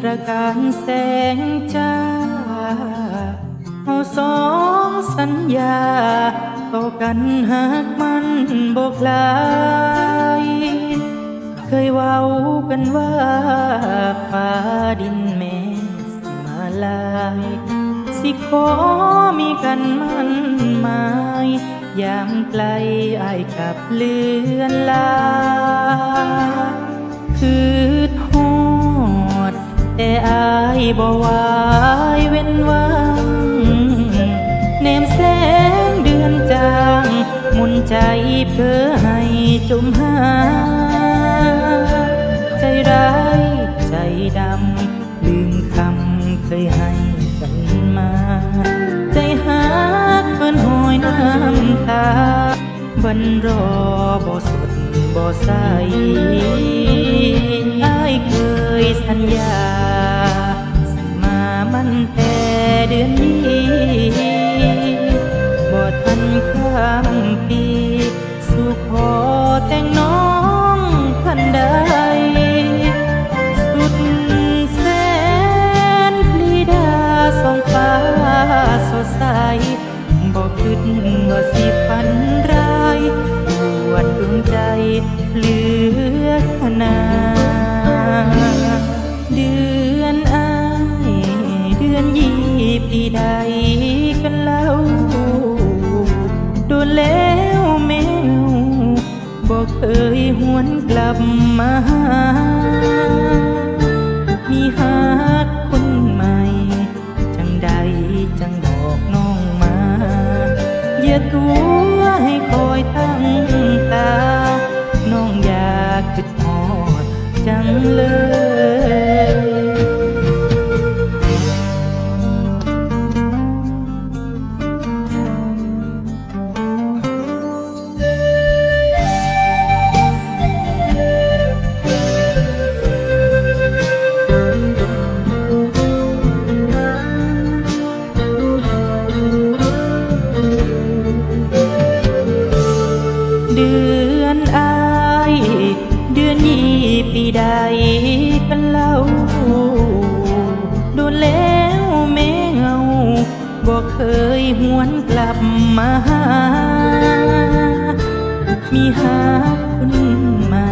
ตระการแสงจ้าเอาสองสัญญาต่อกันหากมันบอกลาย เคยเว้ากันว่าฟ้าดินแม่สิมาลาย สิขอมีกันมันหมายยามไกลอายกับเลือนลา บ่วายเว้นวังเนมแสงเดือนจางมุนใจเพื่อให้จมหา ใจร้ายใจดำ ลืมคำเคยให้กันมา ใจหักเหมือนหอยน้ำตาวันรอบ่สดบ่ใส บอกคิดว่าสิฝันร้ายปวดดวงใจเหลือขนาดเดือนอายเดือนยี่ปีใดกันเล่าโดนแล้วแมวบอกเคยหวนกลับมา ยตัวให้คอยตั้งตา น้องอยากคิดหอดจังเลย เดือนอายเดือนยี่ปีใดกันเล่าโดนแล้วแม่เงาบอกเคยหวนกลับมาหา มีหาคนใหม่